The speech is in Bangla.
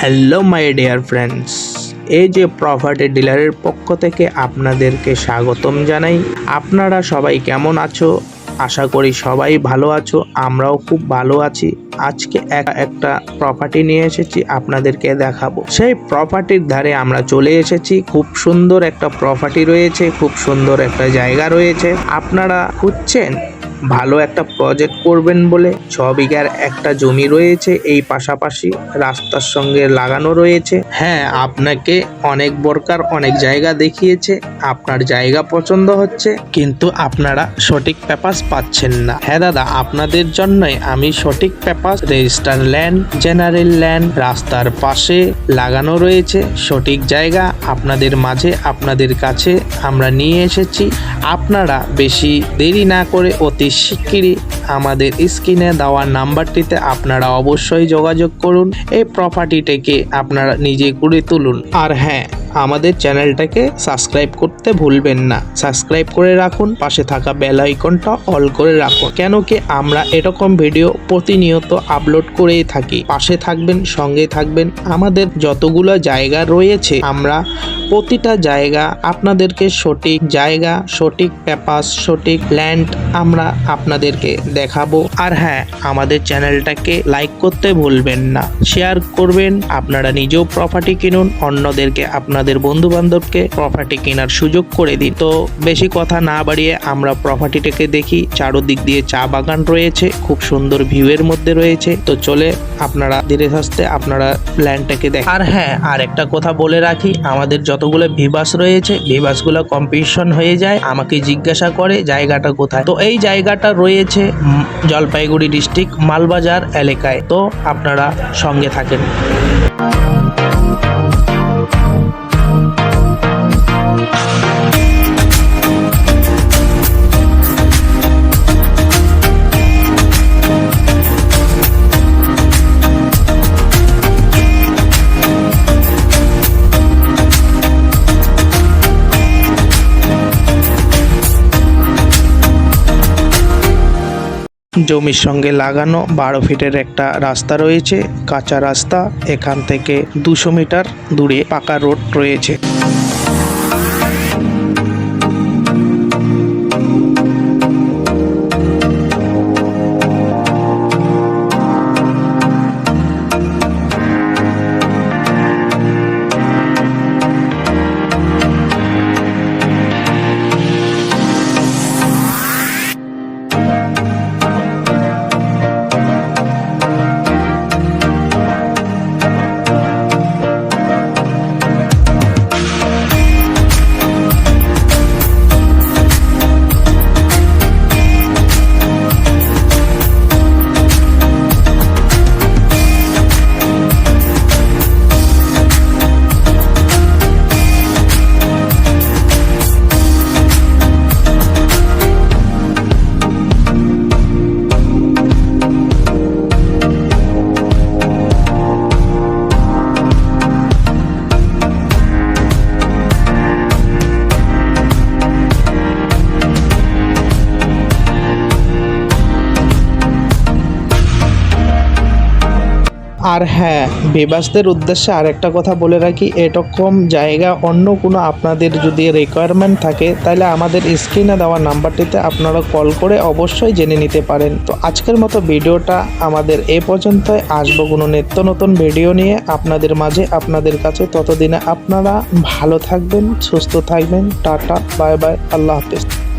হ্যালো মাই ডিয়ার ফ্রেন্ডস এই যে প্রপার্টি ডিলারের পক্ষ থেকে আপনাদেরকে স্বাগতম জানাই। আপনারা সবাই কেমন আছো? আশা করি সবাই ভালো আছো, আমরাও খুব ভালো আছি। আজকে এক- একটা প্রপার্টি নিয়ে এসেছি, আপনাদেরকে দেখাবো। সেই প্রপার্টির ধারে আমরা চলে এসেছি। খুব সুন্দর একটা প্রপার্টি রয়েছে, খুব সুন্দর একটা জায়গা রয়েছে। আপনারা খুঁজছেন ভালো একটা প্রজেক্ট করবেন বলে ছ বিঘার একটা জমি রয়েছে, এই পাশাপাশি রাস্তার সঙ্গে লাগানো রয়েছে। হ্যাঁ আপনাকে অনেক বরকার অনেক জায়গা দেখিয়েছে, আপনার জায়গা পছন্দ হচ্ছে, কিন্তু আপনারা সঠিক পেপাস পাচ্ছেন না। হ্যাঁ দাদা, আপনাদের জন্যই আমি সঠিক papers register land general land রাস্তার পাশে লাগানো রয়েছে। সঠিক জায়গা আপনাদের মাঝে, আপনাদের কাছে আমরা নিয়ে এসেছি। আপনারা বেশি দেরি না করে অতি শিগগিরই আমাদের স্ক্রিনে দেওয়া নাম্বারটিতে আপনারা অবশ্যই যোগাযোগ করুন। এই প্রপার্টিটাকে আপনারা নিজে করে তুলুন। আর হ্যাঁ আমাদের চ্যানেলটাকে সাবস্ক্রাইব করতে ভুলবেন না। সাবস্ক্রাইব করে রাখুন, পাশে থাকা বেল আইকনটা অল করে রাখুন। কেন কি আমরা এরকম ভিডিও প্রতিনিয়ত আপলোড করেই থাকি। পাশে থাকবেন, সঙ্গে থাকবেন। আমাদের যতগুলো জায়গা রয়েছে, আমরা প্রতিটা জায়গা আপনাদেরকে সঠিক জায়গা, সঠিক পেপাস সঠিক ল্যান্ড আমরা আপনাদেরকে দেখাবো। আর হ্যাঁ আমাদের চ্যানেলটাকে লাইক করতে ভুলবেন না। শেয়ার করবেন, আপনারা নিজেও প্রপার্টি কিনুন, অন্যদেরকে, আপনাদের বন্ধু বান্ধবকে প্রপার্টি কেনার সুযোগ করে দিন। তো বেশি কথা না বাড়িয়ে আমরা প্রপার্টিটাকে দেখি, চারোদিক দিয়ে চা বাগান রয়েছে, খুব সুন্দর ভিউ এর মধ্যে রয়েছে। তো চলে আপনারা ধীরে সুস্থে আপনারা ল্যান্ডটাকে দেখ আর হ্যাঁ আর একটা কথা বলে রাখি, আমাদের যতগুলো ভিবাস রয়েছে ভিবাসগুলো কম্পিটিশন হয়ে যায়, আমাকে জিজ্ঞাসা করে জায়গাটা কোথায়। তো এই জায়গাটা রয়েছে জলপাইগুড়ি ডিস্ট্রিক্ট মালবাজার এলাকায়। তো আপনারা সঙ্গে থাকেন। জমির সঙ্গে লাগানো বারো ফিটের একটা রাস্তা রয়েছে। কাঁচা রাস্তা, এখান থেকে দুশো মিটার দূরে পাকা রোড রয়েছে। আর হ্যাঁ বেবাসদের উদ্দেশ্যে আরেকটা কথা বলে রাখি, এরকম জায়গা অন্য কোনো আপনাদের যদি রিকোয়ারমেন্ট থাকে, তাহলে আমাদের স্ক্রিনে দেওয়া নাম্বারটিতে আপনারা কল করে অবশ্যই জেনে নিতে পারেন। তো আজকের মতো ভিডিওটা আমাদের এ পর্যন্তই। আসব কোনো নিত্য নতুন ভিডিও নিয়ে। আপনাদের মাঝে আপনাদের কাছে। ততদিনে আপনারা ভালো থাকবেন, সুস্থ থাকবেন। টাটা বাই বাই আল্লাহ হাফিজ।